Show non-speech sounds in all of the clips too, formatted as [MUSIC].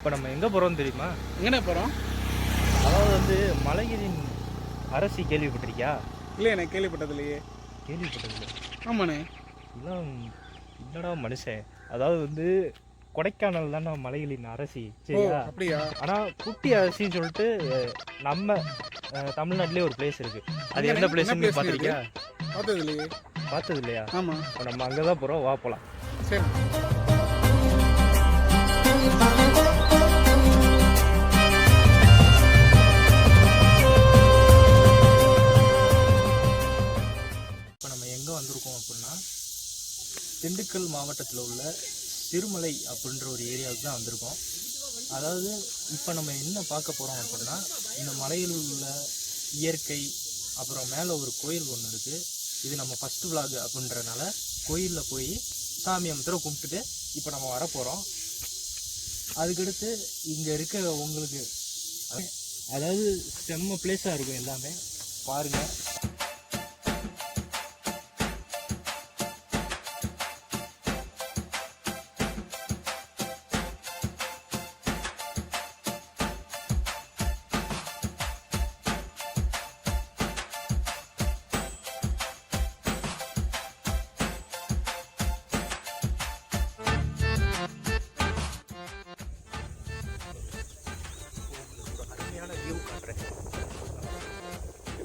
இப்போ நம்ம எங்கே போகிறோம் தெரியுமா? எங்கண்ணே போகிறோம்? அதாவது வந்து மலையரின் அரசி கேள்விப்பட்டிருக்கியா? இல்லை எனக்கு கேள்விப்பட்டது இல்லையே கேள்விப்பட்டதில்லை. ஆமாண்ணே. இதெல்லாம் என்னடா மனுஷன்? அதாவது வந்து கொடைக்கானல் தானே மலைகளின் அரசி சரியா? அப்படியா? ஆனால் குட்டி அரசின்னு சொல்லிட்டு நம்ம தமிழ்நாட்டிலே ஒரு பிளேஸ் இருக்கு. அது? எந்த place பார்த்துருக்கியா? பார்த்தது இல்லையே பார்த்தது இல்லையா ஆமாம் நம்ம அங்கே தான் போகிறோம் வா போகலாம் சரி. பார்த்தீங்கன்னா திண்டுக்கல் மாவட்டத்தில் உள்ள திருமலை அப்படின்ற ஒரு ஏரியாவுக்கு தான் வந்திருக்கோம். அதாவது இப்போ நம்ம என்ன பார்க்க போகிறோம் அப்படின்னா இந்த மலையில் உள்ள இயற்கை அப்புறம் மேலே ஒரு கோயில் ஒன்று இருக்குது இது நம்ம ஃபஸ்ட்டு vlog அப்படின்றனால கோயிலில் போய் சாமி அமத்திர கும்பிட்டுட்டு இப்போ நம்ம வர போகிறோம் அதுக்கடுத்து இங்கே இருக்க உங்களுக்கு அதாவது செம்ம பிளேஸாக இருக்கும் எல்லாமே. பாருங்கள்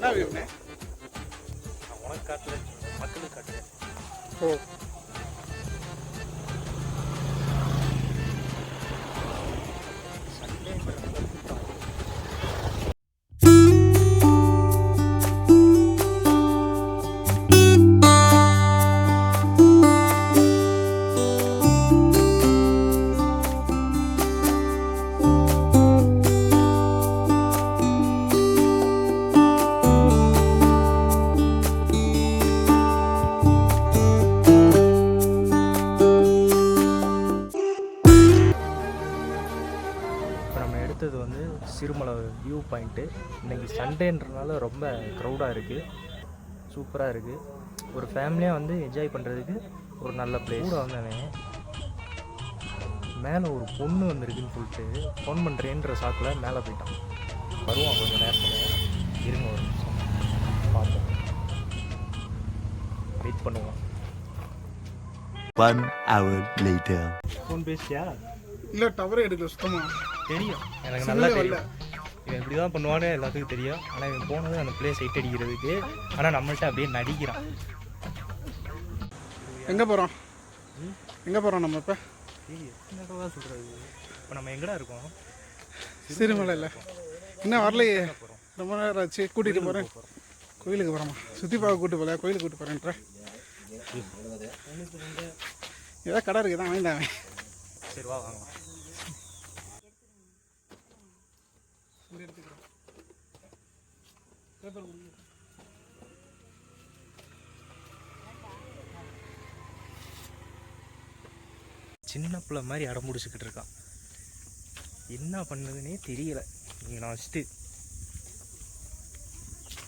என்ன வியூண்ணே நான் உனக்கு காட்டல மக்களுக்கு காட்டுறேன் ஓ. சண்டேன்றனால ரொம்ப க்ரௌடாக இருக்குது சூப்பராக இருக்குது ஒரு ஃபேமிலியாக வந்து என்ஜாய் பண்ணுறதுக்கு ஒரு நல்ல பிளேஸ் கூட வந்தவன் மேலே ஒரு பொண்ணு வந்திருக்குன்னு சொல்லிட்டு ஃபோன் பண்ணுறேன்ற சாக்கில் மேலே போயிட்டான். வருவான் கொஞ்சம் நேரத்தில். இருங்க ஒரு நிமிஷம். பார்ப்போம். வெயிட் பண்ணுவோம். Hour later. ஃபோன் பேசியா இல்லை டவரே எடுக்கல சுத்தமாக தெரியும். எனக்கு நல்லா தெரியும். இவன் இப்படி தான் பண்ணுவான்னு எல்லாத்துக்கும் தெரியும். ஆனால் இவன் போனது அந்த பிளேஸ் ஹைட் அடிக்கிறதுக்கு. ஆனால் நம்மள்ட்ட அப்படியே நடிக்கிறான். எங்கே போகிறோம் எங்கே போகிறோம் நம்ம இப்போ? என்னடா சொல்கிறது இப்போ நம்ம எங்கடா இருக்கோம்? சிறுமலையில். இன்னும் வரலையே? ரொம்ப நேரம் ஆச்சு. கூட்டிகிட்டு போகிறேன் கோயிலுக்கு போகிறோமா சுற்றி பார்க்க கூட்டு போகல கோயிலுக்கு கூட்டு போகிறேன்ற ஏதாவது கடை இருக்குது? தான் வாங்கிட்டாங்க சரி வா வாங்கலாம் சின்ன பிள்ளை மாதிரி அடம் பிடிச்சிக்கிட்டு இருக்கான். என்ன பண்ணுதுன்னே தெரியல. நீங்க நான்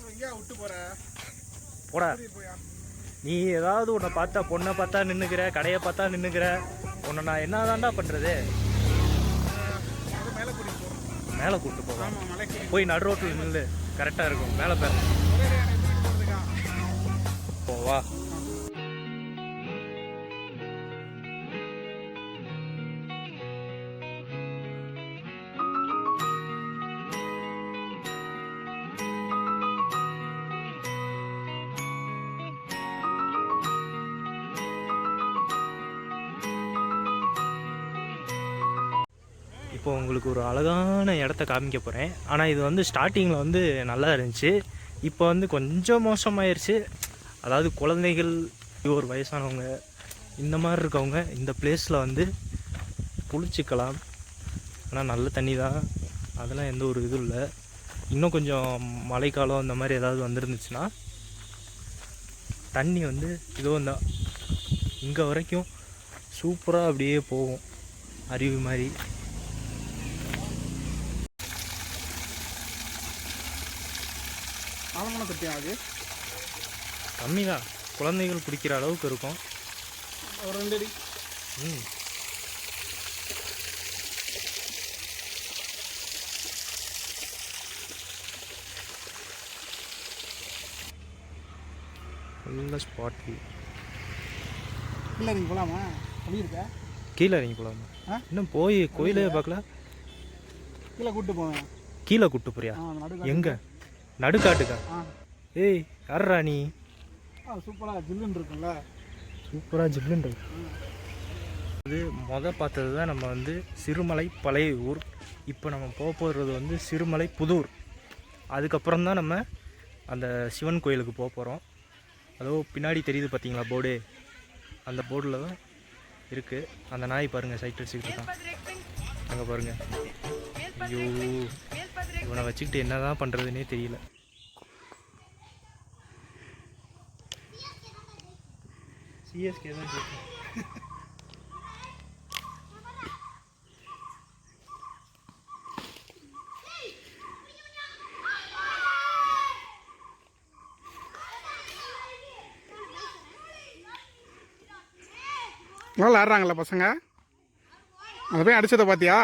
எங்கேயா விட்டு போகிற போடா. நீ ஏதாவது உன்னை பார்த்தா பொண்ணை பார்த்தா நின்றுக்கிற கடையை பார்த்தா நின்றுக்கிற உன்னை நான் என்ன பண்ணுறது மேலே கூப்பிட்டு போவான் ஆமாம் மலைக்கு போய் நடு ரோட்டில் நில்லு. கரெக்டாக இருக்கும். மேலே பேர். போவா. இப்போ உங்களுக்கு ஒரு அழகான இடத்த காமிக்க போகிறேன் ஆனால் இது வந்து ஸ்டார்டிங்கில் வந்து நல்லா இருந்துச்சு. இப்போ வந்து கொஞ்சம் மோசமாயிருச்சு. அதாவது குழந்தைகள் ஒரு வயசானவங்க இந்த மாதிரி இருக்கவங்க இந்த பிளேஸில் வந்து குளிச்சிக்கலாம். ஆனால் நல்ல தண்ணி தான் அதெல்லாம் எந்த ஒரு இதுவும் இல்லை. இன்னும் கொஞ்சம் மழைக்காலம் இந்த மாதிரி ஏதாவது வந்துருந்துச்சுன்னா தண்ணி வந்து இதோ இந்த இங்கே வரைக்கும் சூப்பராக அப்படியே போகும். அருவி மாதிரி. ஆலமான சட்டியா அது. கம்மி தான் குழந்தைகள் பிடிக்கிற அளவுக்கு இருக்கும். ஒரு ரெண்டு அடி. ம். நல்ல ஸ்பாட் கீழே இறங்கி போகலாமா அப்படி இருக்கா? கீழே இறங்கி போகலாமா இன்னும் போய் கோயிலே பார்க்கல. கீழே கூப்பிட்டு போவேன். கீழே கூப்பிட்டு போறியா? எங்கே? நடுக்காட்டுக்கா. ஏய் யாரா நீ? சூப்பராக ஜில்லுன்னு இருக்கும்ல சூப்பராக ஜில்லுன்னு இருக்கு. அது மொத பார்த்தது தான் நம்ம வந்து சிறுமலை பழைய ஊர். இப்போ நம்ம போக போகிறது வந்து சிறுமலை புதூர். அதுக்கப்புறம் தான் நம்ம அந்த சிவன் கோயிலுக்கு போக போகிறோம் அதோ பின்னாடி தெரியுது பார்த்தீங்களா போர்டு? அந்த போர்டில் தான் இருக்குது அந்த நாய் பாருங்கள் சைட் அடிச்சுக்கிட்டு இருக்கான். அங்கே பாருங்கள் ஐயோ. இவனை வச்சுக்கிட்டு என்ன தான் பண்ணுறதுனே தெரியல சிஎஸ்கே தான் நல்லா விளாட்றாங்களா பசங்க? அதை போய் அடித்ததை பார்த்தியா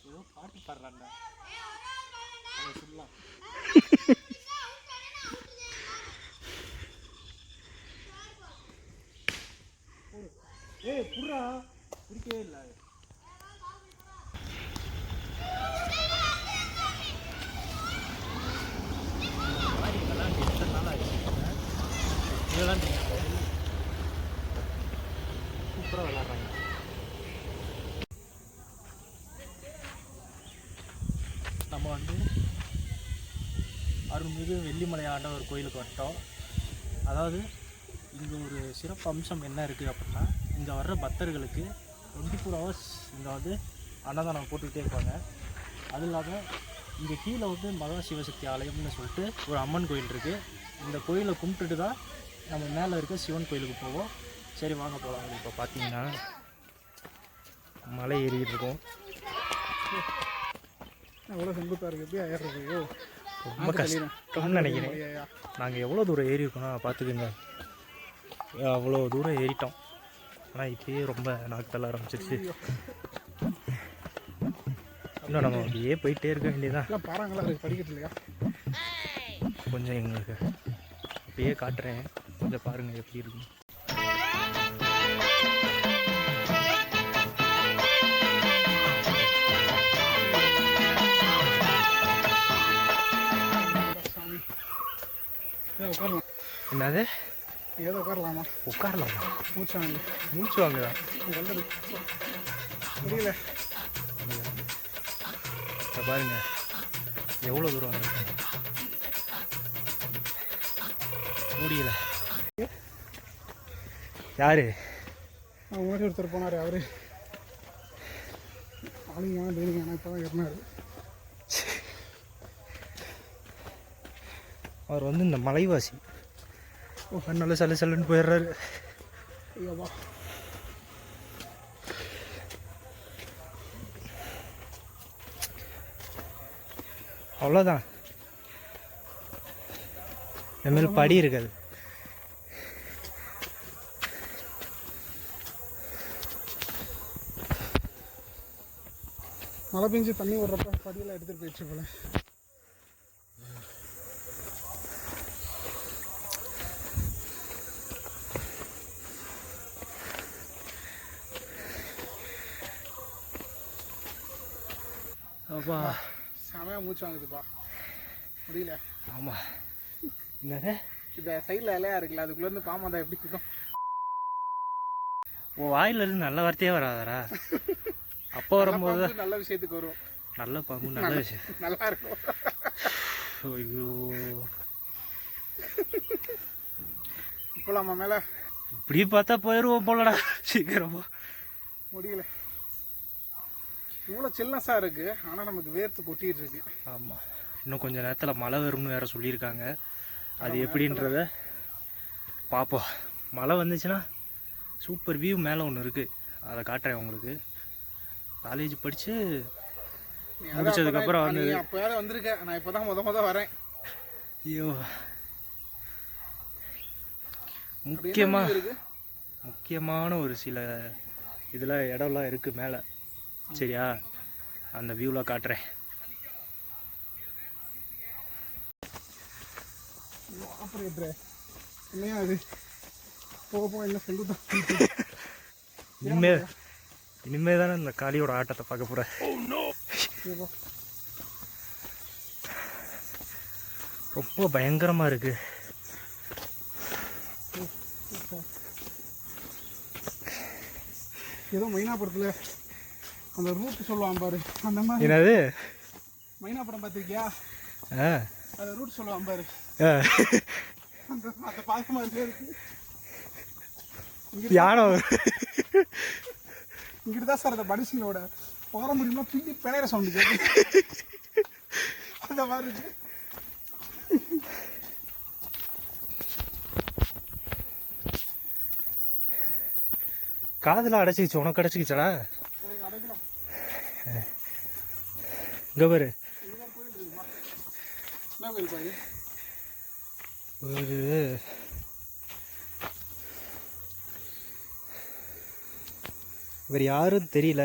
ஏதோ பாட்டு பாடுறான்டா ஏய் புறா பிடிக்கவே இல்லை இதெல்லாம் சூப்பராக விளாட்றாங்க. நம்ம வந்து அருள்மிகு வெள்ளிமலை ஆண்டவர் கோயிலுக்கு வந்துட்டோம். அதாவது இங்கே ஒரு சிறப்பு அம்சம் என்ன இருக்குது அப்படின்னா இங்கே வர்ற பக்தர்களுக்கு டுவெண்ட்டி ஃபோர் ஹவர்ஸ் இங்கே வந்து அன்னதானம் போட்டுக்கிட்டே இருப்பாங்க. அது இல்லாமல் இங்கே கீழே வந்து மகா சிவசக்தி ஆலயம்னு சொல்லிட்டு ஒரு அம்மன் கோயில் இருக்குது இந்த கோயிலை கும்பிட்டுட்டு தான் நம்ம மேலே இருக்க சிவன் கோயிலுக்கு போவோம். சரி வாங்க போகலாம் இப்போ பார்த்தீங்கன்னா மலை ஏறிட்டு இருக்கோம். எவ்வளோ செங்குத்தாக இருக்குது எப்படி ஏறுறது? ஐயோ ரொம்ப கஷ்டம்னு நினைக்கிறேன். நாங்கள் எவ்வளோ தூரம் ஏறி இருக்கோம்னா பார்த்துக்குங்க அவ்வளோ தூரம் ஏறிட்டோம். ஆனால் இப்பயே ரொம்ப நாக்கு தள்ள ஆரம்பிச்சிருச்சு இன்னும் நம்ம அப்படியே போயிட்டே இருக்க வேண்டியதான் பாறாங்களா? படிக்கிறது இல்லையா? கொஞ்சம் எங்களுக்கு அப்படியே காட்டுறேன். கொஞ்சம் பாருங்கள் எப்படி இருக்கு உட்காரலாம் என்னது? ஏதோ உட்காரலாமா? உட்காரலாமா? மூச்சாங்க மூச்சு வாங்குதா? முடியல. பாருங்க. எவ்வளோ தூரம் வந்திருக்கோம் முடியல. யாரு? முன்னாடி ஒருத்தர் போனார் அவரு. ஆளுங்க டெய்லிங்க ஆனால் இப்போ தான் ஏறினார். அவர் வந்து இந்த மலைவாசி. ஓ நல்ல சல்லு சல்லுன்னு போயிடுறாரு. ஐயோவா. அவ்வளோதான் இனிமேல் படி இருக்காது. மழை பெஞ்சு தண்ணி விடுறப்ப படியெல்லாம் எடுத்துகிட்டு போயிடுச்சு போல. அப்பா செமையாக மூச்சு வாங்குதுப்பா. முடியல. ஆமாம் என்னது? இந்த சைடில் இலையா இருக்குல்ல அதுக்குள்ளேருந்து பாம்பு வந்தால் எப்படி இருக்கும் உன் வாயிலிருந்து நல்ல வார்த்தையே வராதரா அப்போ வரும்போது நல்ல விஷயத்துக்கு வரும். நல்ல பாம்பு நல்ல விஷயம். [LAUGHS] நல்லா இருக்கும். ஐயோ. இப்போ நம்ம மேலே இப்படி பார்த்தா போயிடுவோம் போலடா சீக்கிரமா. முடியல. இவ்வளோ சில்னஸாக இருக்குது ஆனால் நமக்கு வேர்த்து கொட்டிட்டு இருக்கு. ஆமாம் இன்னும் கொஞ்ச நேரத்தில் மழை வரும்னு வேற சொல்லியிருக்காங்க. அது எப்படின்றத பார்ப்போம் மழை வந்துச்சுன்னா சூப்பர் வியூ மேலே ஒன்று இருக்குது அதை காட்டுறேன் உங்களுக்கு. காலேஜ் படித்து முடிச்சதுக்கப்புறம் அதான் வந்தது. நீ அப்போயாவது வந்திருக்க. நான் இப்போ தான் முத முத வரேன். ஐயோ. முக்கியமாக முக்கியமான ஒரு சில இதில் இடம்லாம் இருக்குது மேலே. சரியா? அந்த வியூவில் காட்டுறேன். என்னையா அது போக என்ன செங்குத்தான் இனிமே இனிமே தானே இந்த காளியோட ஆட்டத்தை பார்க்க போகிறேன் இப்போ ரொம்ப பயங்கரமாக இருக்குது ஏதோ மைனாபுரத்தில் அந்த ரூட் சொல்லுவான் பாரு. அந்த மாதிரி. என்னது? மைனாபுரம் பார்த்திருக்கியா? ஆ. அந்த ரூட் சொல்லுவான் பாரு. அந்த அந்த பார்க்க மாதிரி இருக்கு. யானை? இங்கிட்டு தான் சார் அந்த மனுஷங்களோட போகிற முடியுமா பின்னி பிணையிற சவுண்டு அந்த மாதிரி இருக்கு. காதில் அடைச்சிக்கிச்சு உனக்கு அடைச்சிக்கிச்சடா எனக்கு அடைக்கலாம் இங்கே பாரு. ஒரு இவர் யாரும் தெரியல.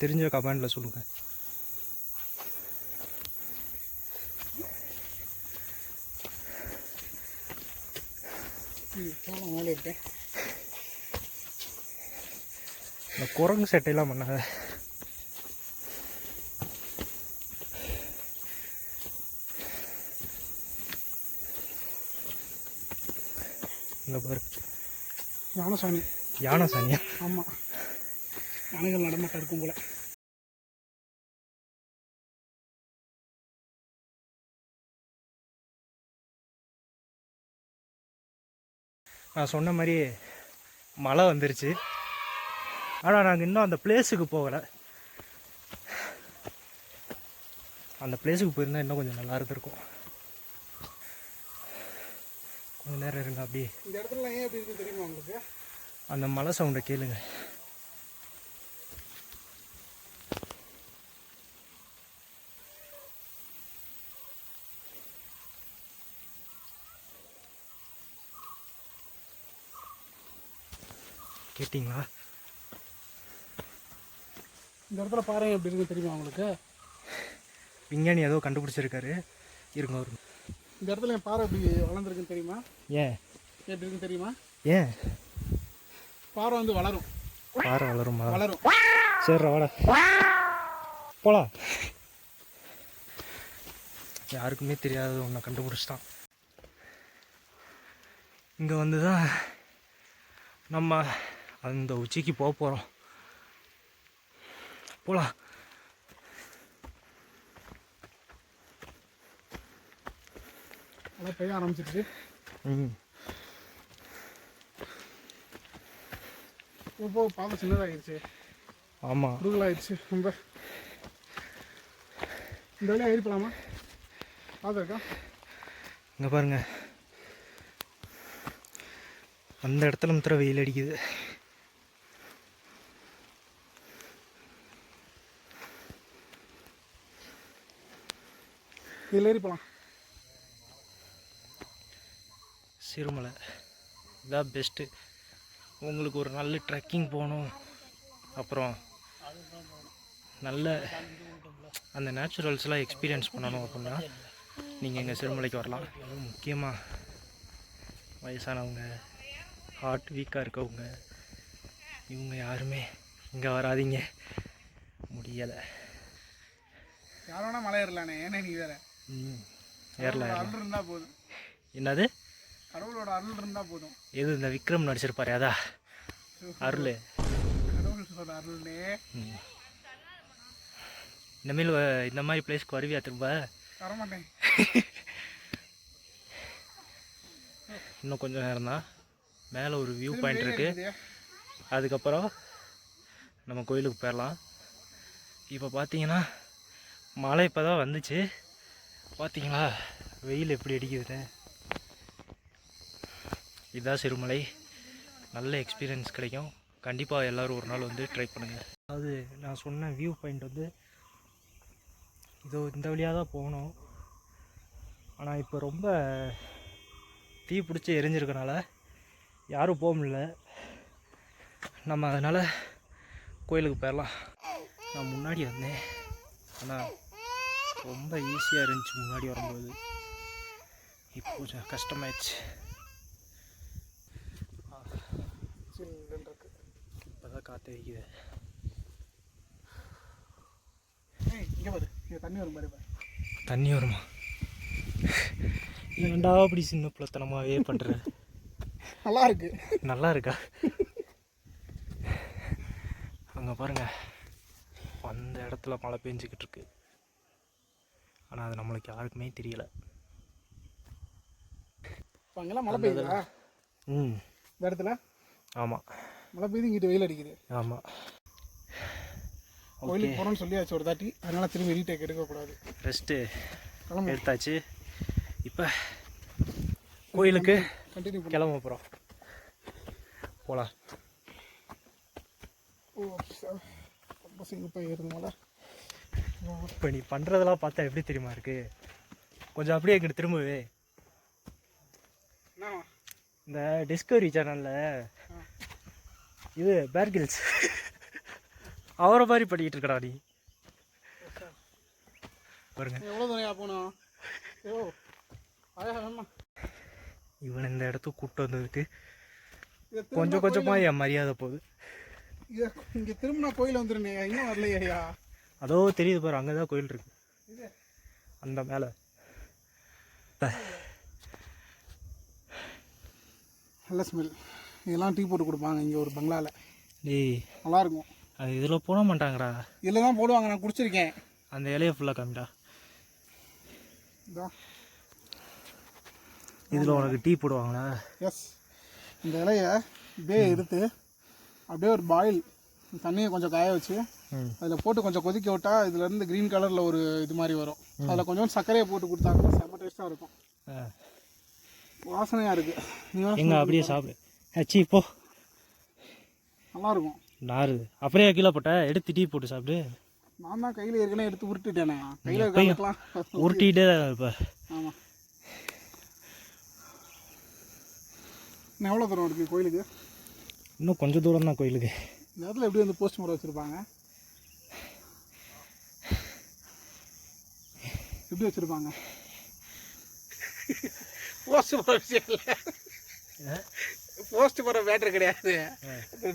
தெரிஞ்ச கமெண்டில் சொல்லுங்கள் இந்த குரங்கு சட்டையெல்லாம் பண்ணாத. இங்கே பாரு. ஞானசாமி. யானை சாணியா ஆமாம் யானைகள் நடமாட்டம் இருக்கும் போல. நான் சொன்ன மாதிரி மழை வந்துருச்சு. ஆனால் நாங்கள் இன்னும் அந்த பிளேஸுக்கு போகலை. அந்த பிளேஸுக்கு போயிருந்தா இன்னும் கொஞ்சம் நல்லா இருந்திருக்கும். கொஞ்ச நேரம் இருங்க அப்படியே. இந்த இடத்துல ஏன் எப்படி இருக்கு தெரியுமா உங்களுக்கு? அந்த மலை சவுண்டை கேளுங்க. கேட்டிங்களா? இந்த இடத்துல பாருங்க எப்படி இருக்கு தெரியுமா உங்களுக்கு? விஞ்ஞானி ஏதோ கண்டுபிடிச்சிருக்காரு. இருங்க ஒரு இந்த இடத்துல என் பாறை எப்படி வளர்ந்துருக்குன்னு தெரியுமா? ஏன்? எப்படி இருக்குன்னு தெரியுமா? ஏன்? பாறை வந்து வளரும். பாறை வளருமா? வளரும். சரிடா வாடா. போலாம் யாருக்குமே தெரியாத ஒன்றை கண்டுபிடிச்சிட்டான். இங்கே வந்து தான் நம்ம அந்த உச்சிக்கு போக போகிறோம் போகலாம் அதான் பெய்ய ஆரம்பிச்சிருச்சு. போக பாதை சின்னதாகிடுச்சு ஆமாம் குறுகலாகிடுச்சு ரொம்ப. இந்த வழியாக ஏறி போகலாமா பாதை இருக்கா இங்கே பாருங்க. அந்த இடத்துல மாத்திரம் வெயில் அடிக்குது. இதில் ஏறி போகலாம் சிறுமலை. இதான் பெஸ்ட்டு உங்களுக்கு ஒரு நல்ல ட்ரெக்கிங் போகணும். அப்புறம் நல்ல அந்த நேச்சுரல்ஸ்லாம் எக்ஸ்பீரியன்ஸ் பண்ணணும் அப்படின்னா நீங்கள் எங்கள் சிறுமலைக்கு வரலாம். அதுவும் முக்கியமாக வயசானவங்க ஹார்ட் வீக்காக இருக்கவங்க இவங்க யாருமே இங்கே வராதீங்க. முடியலை. யார் வேணா மலை ஏறலானே ஏன்னா நீ வேற. ம் ஏறல ஏறலாம் இருந்தால் போதும். என்னது? கடவுளோட அருள் இருந்தால் போதும். எது இந்த விக்ரம் நடிச்சிருப்பாரு அதா. அருள். கடவுளோட அருள்னே. இனிமேல் இந்த மாதிரி பிளேஸ்க்கு வருவியா திரும்ப? வரமாட்டேன். [LAUGHS] இன்னும் கொஞ்சம் நேரம் தான். மேலே ஒரு வியூ பாயிண்ட் இருக்குது. அதுக்கப்புறம் நம்ம கோயிலுக்கு போயிடலாம். இப்போ பார்த்தீங்கன்னா மழை இப்போ தான் வந்துச்சு. பார்த்தீங்களா வெயில் எப்படி அடிக்குதுன்னு. இதுதான் சிறுமலை. நல்ல எக்ஸ்பீரியன்ஸ் கிடைக்கும். கண்டிப்பாக எல்லோரும் ஒரு நாள் வந்து ட்ரை பண்ணுங்கள் அதாவது நான் சொன்ன வியூ பாயிண்ட் வந்து இதோ இந்த வழியாக தான் போகணும். ஆனால் இப்போ ரொம்ப தீ பிடிச்சி எரிஞ்சிருக்கனால யாரும் போக முடியல. நம்ம அதனால் கோயிலுக்கு போயிடலாம் நான் முன்னாடி வந்தேன். ஆனால் ரொம்ப ஈஸியாக இருந்துச்சு முன்னாடி வரும்போது. இப்போ கொஞ்சம் கஷ்டமாயிடுச்சு சில்லுன்னு இருக்கு இப்போ தான் காற்று வைக்குது தண்ணி வரும் பாரு பாரு. தண்ணி வருமா? ஏன்டா அப்படி சின்ன பிள்ளைத்தனமாகவே பண்ணுற நல்லா இருக்கு. நல்லா இருக்கா? அங்கே பாருங்க. அந்த இடத்துல மழை பெஞ்சிக்கிட்டு இருக்கு. ஆனால் அது நம்மளுக்கு யாருக்குமே தெரியல. அங்கெல்லாம் மழை பெய்யுதா? ம். இந்த இடத்துல? ஆமாம் மழை பெய்யுது இங்கிட்டு வெயில் அடிக்குது. ஆமாம் கோயிலுக்கு போகிறோம்னு சொல்லியாச்சு ஒரு தாட்டி. அதனால திரும்பி ரீடேக் எடுக்கக்கூடாது. ரெஸ்ட்டு கிளம்பு. எடுத்தாச்சு. இப்போ கோயிலுக்கு கண்டினியூ கிளம்ப போகிறோம் போகலாம் ஓ ரொம்ப சிங்கப்பாக ஏறுதுனால இப்போ நீ பண்ணுறதெல்லாம் பார்த்தா எப்படி தெரியுமா இருக்கு? கொஞ்சம் அப்படியே எங்கிட்ட திரும்பவே. இந்த டிஸ்கவரி சேனலில் இது பேர்கில்ஸ் அவரை மாதிரி பண்ணிக்கிட்டு இருக்கடா நீ. பாருங்க. எவ்வளோ தூரம் போனோம் ஐயோ இவன் இந்த இடத்துக்கு கூப்பிட்டு வந்ததுக்கு கொஞ்சம் கொஞ்சமாக என் மரியாதை போகுது. இங்கே திரும்பினா கோயில் வந்துருனே இன்னும் வரலையே அதோ தெரியுது பாரு அங்கே தான் கோயில் இருக்கு. அந்த மேலே. நல்ல ஸ்மெல் இதெல்லாம் டீ போட்டு கொடுப்பாங்க இங்கே ஒரு பங்களாவில் டேய். நல்லா இருக்கும் அது இதில் போட மாட்டாங்கடா. இதில் தான் போடுவாங்க நான் குடிச்சிருக்கேன். அந்த இலையை ஃபுல்லாக காமிடா. இதில் உனக்கு டீ போடுவாங்களா? எஸ் இந்த இலையை இப்படியே எடுத்து அப்படியே ஒரு பாயில் தண்ணியை கொஞ்சம் காய வச்சு அதில் போட்டு கொஞ்சம் கொதிக்க விட்டால் இதுலேருந்து க்ரீன் கலரில் ஒரு இது மாதிரி வரும். அதில் கொஞ்சம் சர்க்கரையை போட்டு கொடுத்தாங்கன்னா செம்ம டேஸ்ட்டாக இருக்கும். வாசனையாக இருக்குது நீ வேணா எங்க அப்படியே சாப்பிடு. ஹச்சி போ. நல்லா இருக்கும் நாரு அப்படியே கீழே போட்ட எடுத்து டீ போட்டு சாப்பிடு. நான் தான் கையில் ஏற்கனவே எடுத்து உருட்டுட்டேனே. கையில் இருக்கலாம். உருட்டிகிட்டே தான் இப்போ ஆமாம் இன்னும் எவ்வளோ தூரம் இருக்குது கோயிலுக்கு? இன்னும் கொஞ்சம் தூரம் தான் கோயிலுக்கு. இந்த இடத்துல எப்படி வந்து போஸ்ட் மரம் வச்சுருப்பாங்க? எப்படி வச்சுருப்பாங்க? போஸ்ட் மரம் விஷயம் இல்லை போஸ்ட் மரம் பேட்டர் கிடையாது.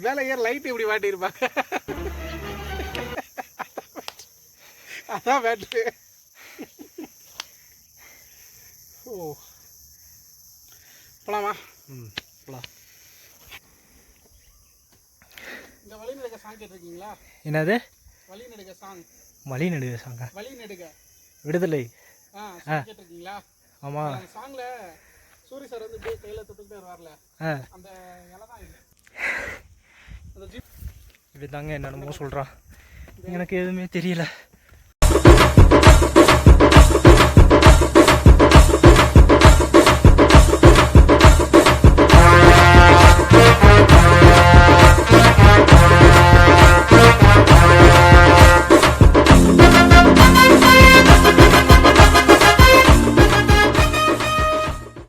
மேலே ஏற லைட் இப்படி மாட்டியிருப்பாங்க அதான் பேட்டரு ஓ. போலாமா? ம் போலாம். இந்த வழி நெடுக்க சாங் கேட்டிருக்கீங்களா? என்னது? வழி நெடுக்க சாங் மலி நடுவே சாங்க வழி நெடுக்க. விடுதலை. ஆ கேட்டிருக்கீங்களா? ஆமாம் சாங்ல சூரி சார் வந்து இப்படியே கையில தொட்டுக்கிட்டே வருவார்ல? ஆ. அந்த இலை தான் இது. இப்படி தாங்க என்னென்னமோ சொல்கிறான் எனக்கு எதுவுமே தெரியல.